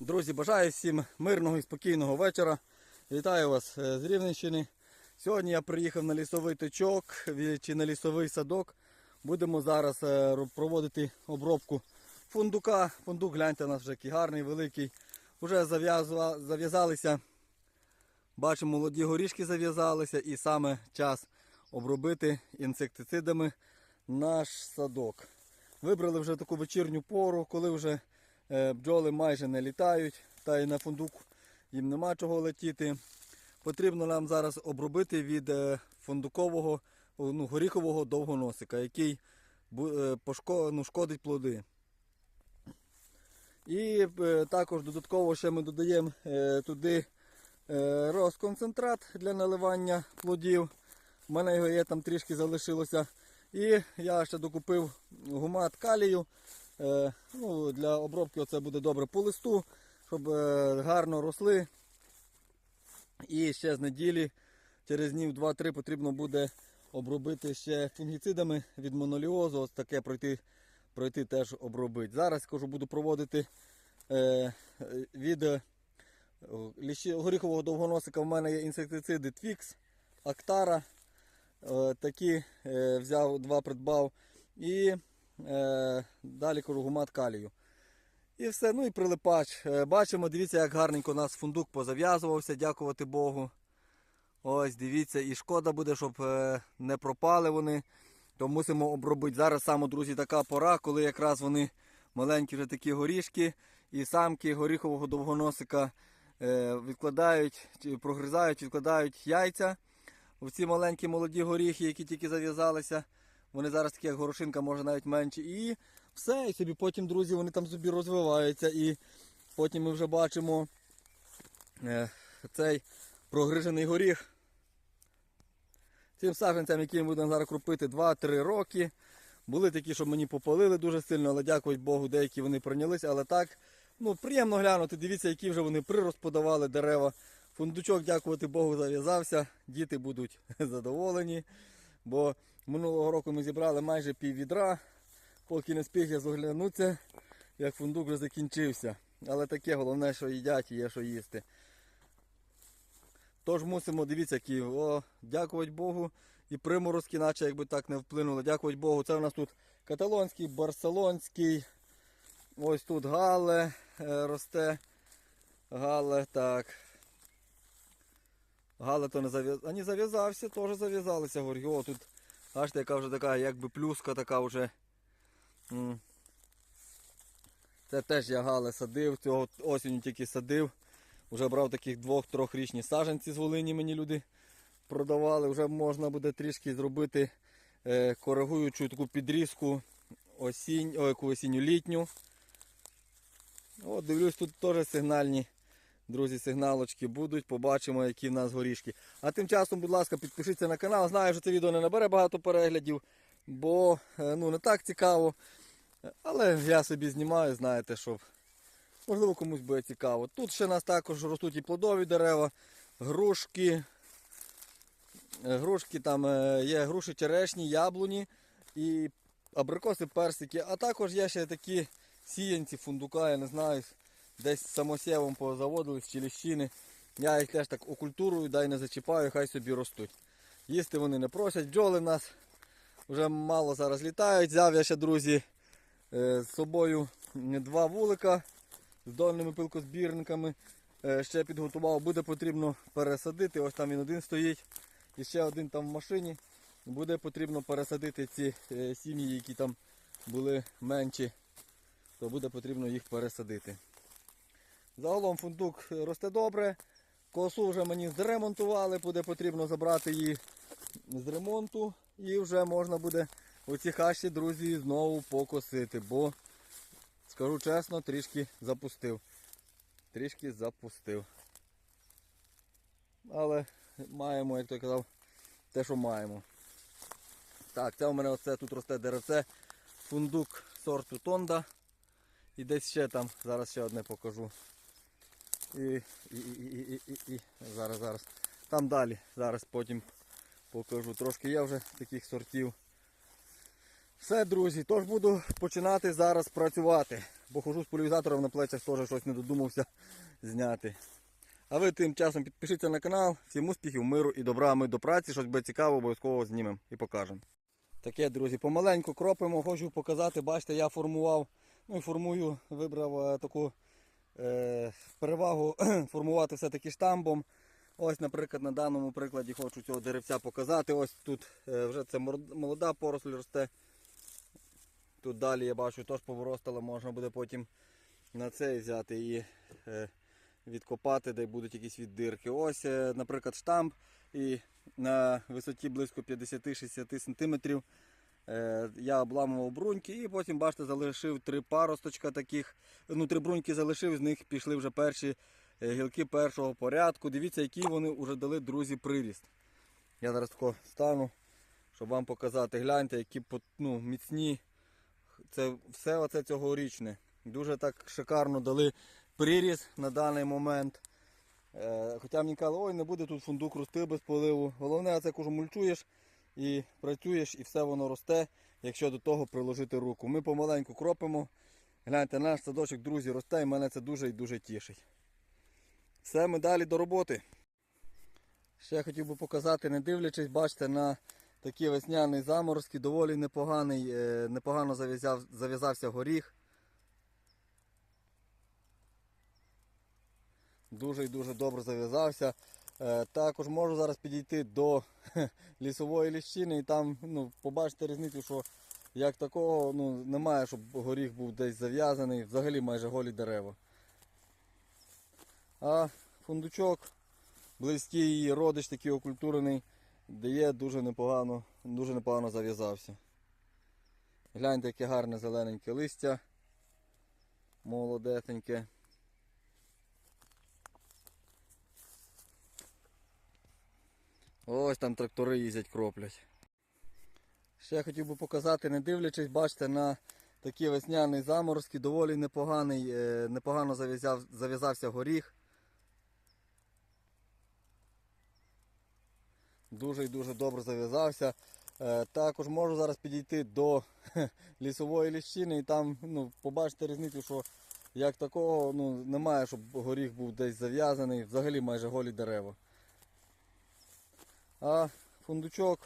Друзі, бажаю всім мирного і спокійного вечора. Вітаю вас е, з Рівненщини. Сьогодні я приїхав на лісовий точок чи на лісовий садок. Будемо зараз е, проводити обробку фундука. Фундук, гляньте, у нас вже який гарний, великий. Зав'язва- зав'язалися. Бачимо, молоді горішки зав'язалися і саме час обробити інсектицидами наш садок. Вибрали вже таку вечірню пору, коли вже бджоли майже не літають, та й на фундук їм нема чого летіти. Потрібно нам зараз обробити від е, фундукового ну, горіхового довгоносика, який е, ну, шкодить плоди. І е, також додатково ще ми додаємо е, туди е, розконцентрат для наливання плодів. У мене його є там трішки залишилося. І я ще докупив гумат калію. Е, ну, для обробки це буде добре по листу, щоб е, гарно росли. І ще з неділі, через днів 2-3 потрібно буде обробити ще фунгіцидами від моноліозу. Ось таке пройти, пройти теж обробити. Зараз кажу, буду проводити е, від ліщі- горіхового довгоносика. В мене є інсектициди Twix, Актара. Е, такі е, взяв, два придбав. І далі кажу калію. І все, ну і прилипач. Е, бачимо, дивіться, як гарненько у нас фундук позав'язувався, дякувати Богу. Ось, дивіться, і шкода буде, щоб е, не пропали вони. То мусимо обробити. Зараз саме, друзі, така пора, коли якраз вони маленькі вже такі горішки, і самки горіхового довгоносика е, відкладають, прогризають, відкладають яйця. Ці маленькі молоді горіхи, які тільки зав'язалися. Вони зараз такі, як горошинка, може навіть менші. І все, і собі потім, друзі, вони там собі розвиваються. І потім ми вже бачимо е, цей прогрижений горіх. Цим саджанцям, яким будемо зараз крупити 2-3 роки. Були такі, що мені попалили дуже сильно, але дякувати Богу, деякі вони прийнялися. Але так, ну приємно глянути. Дивіться, які вже вони прирост подавали дерева. Фундучок, дякувати Богу, зав'язався. Діти будуть задоволені. Бо минулого року ми зібрали майже пів відра. Поки не спіх я зоглянуться, як фундук вже закінчився. Але таке головне, що їдять і є що їсти. Тож мусимо, дивіться, які, о, дякувати Богу. І приморозки, наче якби так не вплинули. Дякувати Богу. Це у нас тут каталонський, барселонський. Ось тут гале е, росте. Гале, так. Гале то не зав'язався. А не зав'язався, теж зав'язалися горі. О, тут, бачите, яка вже така, якби плюска така вже. Це теж я гале садив, цього осінню тільки садив. Вже брав таких двох-трьохрічні саджанці з Волині мені люди продавали. Вже можна буде трішки зробити е, коригуючу таку підрізку осінь, о, яку осінню літню. От, дивлюсь, тут теж сигнальні, друзі, сигналочки будуть. Побачимо, які в нас горішки. А тим часом, будь ласка, підпишіться на канал. Знаю, що це відео не набере багато переглядів, бо е, ну, не так цікаво. Але я собі знімаю, знаєте, щоб можливо комусь буде цікаво. Тут ще нас також ростуть і плодові дерева, грушки. Е, Грушки там е, є груші черешні, яблуні і абрикоси, персики. А також є ще такі сіянці фундука, я не знаю, десь самосєвом позаводили з челіщини. Я їх теж так окультурую, дай не зачіпаю, хай собі ростуть. Їсти вони не просять, бджоли в нас вже мало зараз літають. Взяв я ще, друзі, е, з собою два вулика з дольними пилкозбірниками. Е, Ще підготував, буде потрібно пересадити. Ось там він один стоїть. І ще один там в машині. Буде потрібно пересадити ці е, сім'ї, які там були менші, то буде потрібно їх пересадити. Загалом фундук росте добре. Косу вже мені зремонтували, буде потрібно забрати її з ремонту і вже можна буде оці хащі, друзі, знову покосити, бо, скажу чесно, трішки запустив. Трішки запустив. Але маємо, як той казав, те, що маємо. Так, це у мене оце тут росте деревце, фундук сорту Тонда. І десь ще там, зараз ще одне покажу. І, і, і, і, і, і. Зараз, зараз. Там далі, зараз потім покажу. Трошки є вже таких сортів. Все, друзі, тож буду починати зараз працювати. похожу з поляризатором на плечах, теж щось не додумався зняти. А ви тим часом підпишіться на канал. Всім успіхів, миру і добра. Ми до праці, щось буде цікаво, обов'язково знімемо і покажемо. Таке, друзі, помаленьку кропимо, хочу показати. Бачите, я формував, ну і формую, вибрав е, таку перевагу формувати все-таки штамбом. Ось, наприклад, на даному прикладі хочу цього деревця показати. Ось тут е, вже це молода поросль росте. Тут далі я бачу, теж поворостала, можна буде потім на цей взяти і е, відкопати, де будуть якісь віддирки. Ось, е, наприклад, штамп і на висоті близько 50-60 см е, я обламував бруньки і потім, бачите, залишив три паросточка таких. Ну, три бруньки залишив, з них пішли вже перші е, гілки першого порядку. Дивіться, які вони вже дали друзі приріст. Я зараз тако стану, щоб вам показати. Гляньте, які ну, міцні. Це все оце цьогорічне. Дуже так шикарно дали приріст на даний момент. Е, Хоча мені казали, ой, не буде тут фундук рости без поливу. Головне, це кажу, мульчуєш і працюєш, і все воно росте, якщо до того приложити руку. Ми помаленьку кропимо. Гляньте, наш садочок, друзі, росте, і мене це дуже і дуже тішить. Все, ми далі до роботи. Ще хотів би показати, не дивлячись, бачите, на такі весняні заморозки, доволі непоганий, е, непогано зав'язав, зав'язався горіх. Дуже і дуже добре зав'язався. Е, Також можу зараз підійти до лісової ліщини і там ну, побачите різницю, що як такого ну, немає, щоб горіх був десь зав'язаний, взагалі майже голі дерева. А фундучок, близький родич такий окультурений, дає дуже непогано, дуже непогано зав'язався. Гляньте, яке гарне зелененьке листя, молодесеньке. Ось там трактори їздять, кроплять. Ще я хотів би показати, не дивлячись, бачите, на такі весняні заморозки, доволі непоганий, е, непогано зав'язав, зав'язався горіх. Дуже і дуже добре зав'язався. Е, Також можу зараз підійти до лісової ліщини і там ну, побачите різницю, що як такого ну, немає, щоб горіх був десь зав'язаний, взагалі майже голі дерева. А фундучок,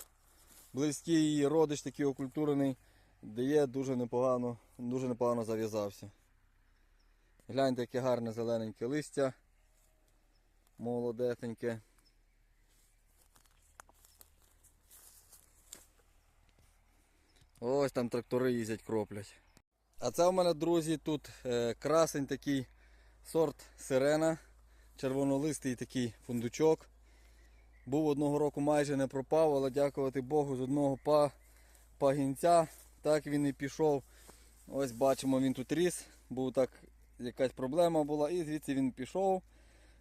близький родич такий окультурений, дає дуже непогано, дуже непогано зав'язався. Гляньте, яке гарне зелененьке листя, молодесеньке. Ось там трактори їздять, кроплять. А це у мене, друзі, тут е, красень такий сорт сирена, червонолистий такий фундучок. Був одного року майже не пропав, але дякувати Богу з одного пагінця. Так він і пішов. Ось бачимо, він тут ріс. Був так, якась проблема була, і звідси він пішов.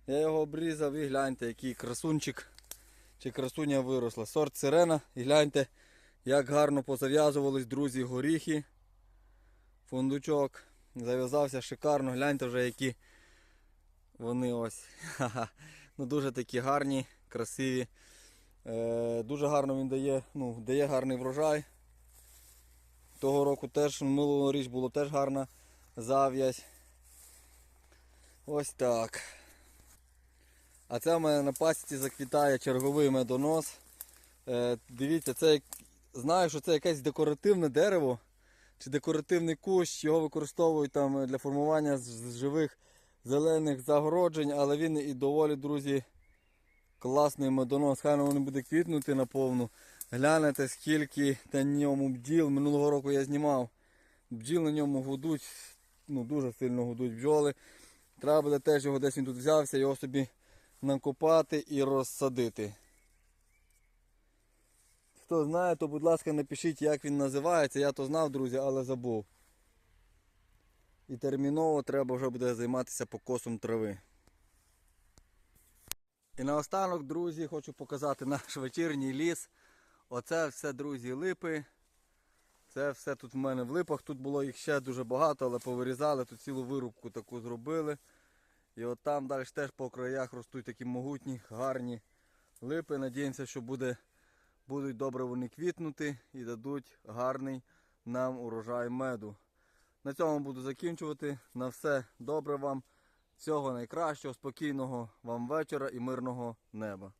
Я його обрізав і гляньте, який красунчик чи красуня виросла. Сорт сирена. І гляньте, як гарно позав'язувались, друзі, горіхи. Фундучок. Зав'язався шикарно. Гляньте вже які вони ось. Ну, дуже такі гарні, красиві. Е, дуже гарно він дає, ну, дає гарний врожай. Того року теж минулого річ було теж гарна зав'язь. Ось так. А це в мене на пасіці заквітає черговий медонос. Е, дивіться, це знаю, що це якесь декоративне дерево чи декоративний кущ, його використовують там для формування живих зелених загороджень, але він і доволі, друзі, класний медонос. Хай воно буде квітнути наповну. Глянете, скільки на ньому бджіл. Минулого року я знімав. Бджіл на ньому гудуть, ну дуже сильно гудуть бджоли. Треба буде теж його десь він тут взявся, його собі накопати і розсадити. Хто знає, то будь ласка напишіть, як він називається. Я то знав, друзі, але забув. І терміново треба вже буде займатися покосом трави. І наостанок, друзі, хочу показати наш вечірній ліс. Оце все, друзі, липи. Це все тут в мене в липах. Тут було їх ще дуже багато, але повирізали, тут цілу вирубку таку зробили. І от там далі теж по краях ростуть такі могутні, гарні липи. Надіємося, що буде, будуть добре вони квітнути і дадуть гарний нам урожай меду. На цьому буду закінчувати. На все добре вам. Всього найкращого, спокійного вам вечора і мирного неба.